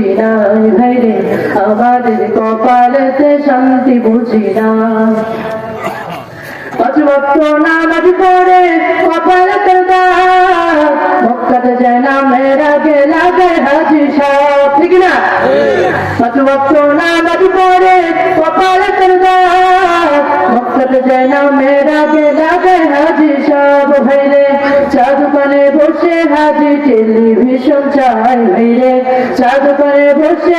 বুঝি নাই ভাই রে আমাদের কপালেতে শান্তি বুঝি না পাঁচ ভক্ত নামাজ পড়ে কপালেতে মক্কাতে যায় না মেরা গে লাগে হাজি সাহ ঠিক না? পাঁচ ভক্ত নামাজ পড়ে কপালেতে গে চাঁদ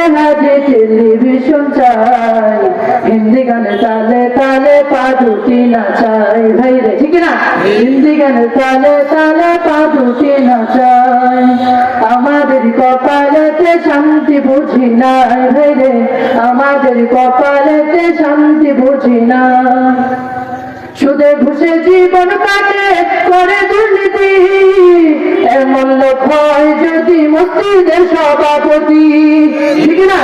বসে হাজি টেলিভিশন চাই হিন্দি গানে তালে তালে দুটি নাচাই ভাইরে ঠিক না হিন্দি গানে তালে তালে আমাদের কপালেতে শান্তি বুঝি নাই ভাইরে আমাদের কপালেতে শান্তি বুঝি না সুদে ঘুষে জীবন কাটে এমন লোক হয় যদি মসজিদের সভাপতি। ঠিক না?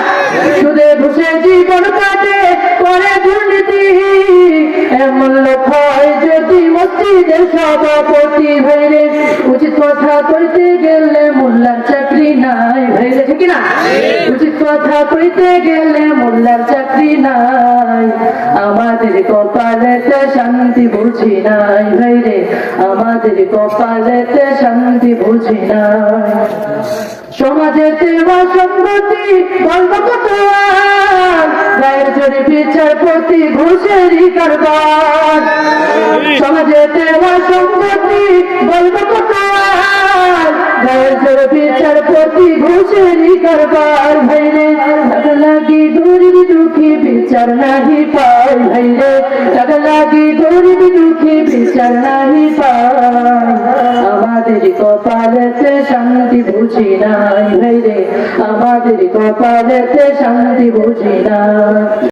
সুদে ঘুষে জীবন কাটে, করে দুর্নীতি। এমন লোক হয় যদি মসজিদের সভাপতি ভাইরে উচিত কথা করতে গেলে মোল্লার চাকরি নাই, হইলে ঠিক না? কথা কইতে গেলে মোল্লার চাকরি নাই। আমাদের কপালেতে শান্তি বুঝি নাই। ভাইরে আমাদের কপালেতে শান্তি বুঝি নাই। সমাজেতে কত জোরে বিচারপতি ঘুষেরই কারবার। সমাজেতে কত জোরে বিচারপতি ঘুষেরই কারবার। ভাইরে বিচার নাহি পাই ভাইরে লাগি গরিব দুঃখী বিচার নাহি পাই। আমাদের কপালেতে শান্তি বুঝি নাই ভাইরে আমাদের কপালেতে শান্তি বুঝি না